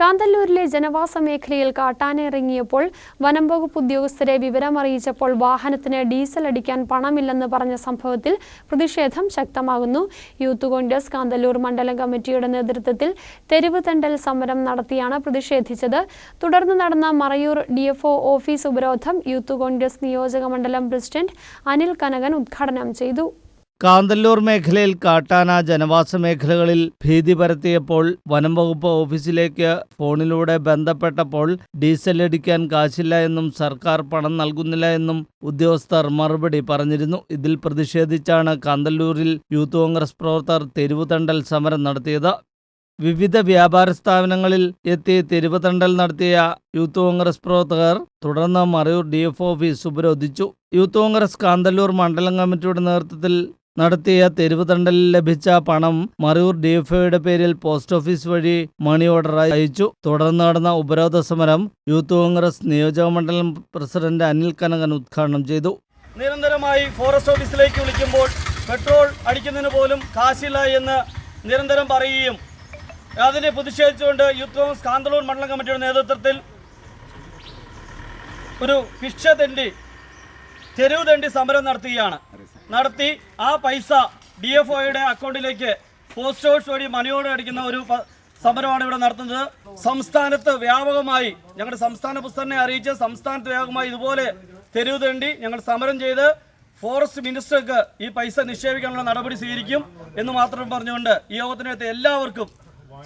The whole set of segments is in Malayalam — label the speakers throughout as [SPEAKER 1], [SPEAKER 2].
[SPEAKER 1] കാന്തല്ലൂരിലെ ജനവാസ മേഖലയിൽ കാട്ടാനിറങ്ങിയപ്പോൾ വനം വകുപ്പ് ഉദ്യോഗസ്ഥരെ വിവരമറിയിച്ചപ്പോൾ വാഹനത്തിന് ഡീസൽ അടിക്കാൻ പണമില്ലെന്ന് പറഞ്ഞ സംഭവത്തിൽ പ്രതിഷേധം ശക്തമാകുന്നു. യൂത്ത് കോൺഗ്രസ് കാന്തല്ലൂർ മണ്ഡലം കമ്മിറ്റിയുടെ നേതൃത്വത്തിൽ തെരുവ് തെണ്ടൽ സമരം നടത്തിയാണ് പ്രതിഷേധിച്ചത്. തുടർന്ന് നടന്ന മറയൂർ ഡി ഓഫീസ് ഉപരോധം യൂത്ത് കോൺഗ്രസ് നിയോജക മണ്ഡലം പ്രസിഡന്റ് അനിൽ കനകൻ ഉദ്ഘാടനം ചെയ്തു.
[SPEAKER 2] കാന്തല്ലൂർ മേഖലയിൽ കാട്ടാന ജനവാസ മേഖലകളിൽ ഭീതി പരത്തിയപ്പോൾ വനം വകുപ്പ് ഓഫീസിലേക്ക് ഫോണിലൂടെ ബന്ധപ്പെട്ടപ്പോൾ ഡീസൽ അടിക്കാൻ കാശില്ല എന്നും സർക്കാർ പണം നൽകുന്നില്ല എന്നും ഉദ്യോഗസ്ഥർ മറുപടി പറഞ്ഞിരുന്നു. ഇതിൽ പ്രതിഷേധിച്ചാണ് കാന്തല്ലൂരിൽ യൂത്ത് കോൺഗ്രസ് പ്രവർത്തകർ തെരുവുതണ്ടൽ സമരം നടത്തിയത്. വിവിധ വ്യാപാര സ്ഥാപനങ്ങളിൽ എത്തി തെരുവുതണ്ടൽ നടത്തിയ യൂത്ത് കോൺഗ്രസ് പ്രവർത്തകർ തുടർന്ന് മറയൂർ ഡി എഫ് ഓഫീസ് ഉപരോധിച്ചു. യൂത്ത് കോൺഗ്രസ് കാന്തല്ലൂർ മണ്ഡലം കമ്മിറ്റിയുടെ നേതൃത്വത്തിൽ നടത്തിയ തെരുവ് തണ്ടലിൽ ലഭിച്ച പണം മറയൂർ ഡിഎഫ്ഒയുടെ പേരിൽ പോസ്റ്റ് ഓഫീസ് വഴി മണി ഓർഡറായി അയച്ചു. തുടർന്ന് നടന്ന ഉപരോധ സമരം യൂത്ത് കോൺഗ്രസ് നിയോജക മണ്ഡലം പ്രസിഡന്റ് അനിൽ കനകൻ ഉദ്ഘാടനം ചെയ്തു.
[SPEAKER 3] നിരന്തരമായി ഫോറസ്റ്റ് ഓഫീസിലേക്ക് വിളിക്കുമ്പോൾ പെട്രോൾ അടിക്കുന്നതിന് പോലും കാശില്ല എന്ന് നിരന്തരം പറയുകയും അതിനെ പ്രതിഷേധിച്ചുകൊണ്ട് യൂത്ത് കോൺഗ്രസ് കാന്തളൂർ മണ്ഡലം കമ്മിറ്റിയുടെ നേതൃത്വത്തിൽ ഒരു ഭിക്ഷ തെണ്ടി തെരുവ് തണ്ടി സമരം നടത്തുകയാണ് നടത്തി ആ പൈസ ഡി എഫ് ഒയുടെ അക്കൗണ്ടിലേക്ക് പോസ്റ്റ് ഓഫീസ് വഴി മണിയോട് അടിക്കുന്ന ഒരു സമരമാണ് ഇവിടെ നടത്തുന്നത്. സംസ്ഥാനത്ത് വ്യാപകമായി ഞങ്ങളുടെ സംസ്ഥാന പുസ്തകനെ അറിയിച്ച് സംസ്ഥാനത്ത് വ്യാപകമായി ഇതുപോലെ തെരുവ് തണ്ടി ഞങ്ങൾ സമരം ചെയ്ത് ഫോറസ്റ്റ് മിനിസ്റ്റർക്ക് ഈ പൈസ നിക്ഷേപിക്കാനുള്ള നടപടി സ്വീകരിക്കും എന്ന് മാത്രം പറഞ്ഞുകൊണ്ട് ഈ യോഗത്തിനകത്ത് എല്ലാവർക്കും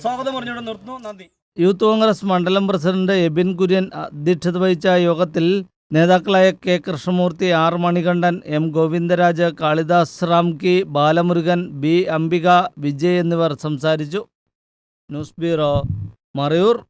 [SPEAKER 3] സ്വാഗതം പറഞ്ഞുകൊണ്ട് നിർത്തുന്നു. നന്ദി.
[SPEAKER 2] യൂത്ത് കോൺഗ്രസ് മണ്ഡലം പ്രസിഡന്റ് എബിൻ കുര്യൻ അധ്യക്ഷത വഹിച്ച യോഗത്തിൽ നേതാക്കളായ K. Krishnamoorthy R. Manikandan M. Govindaraj Kalidas Ramki Balamurugan B. Ambika Vijay എന്നിവർ സംസാരിച്ചു. News bureau Marayoor.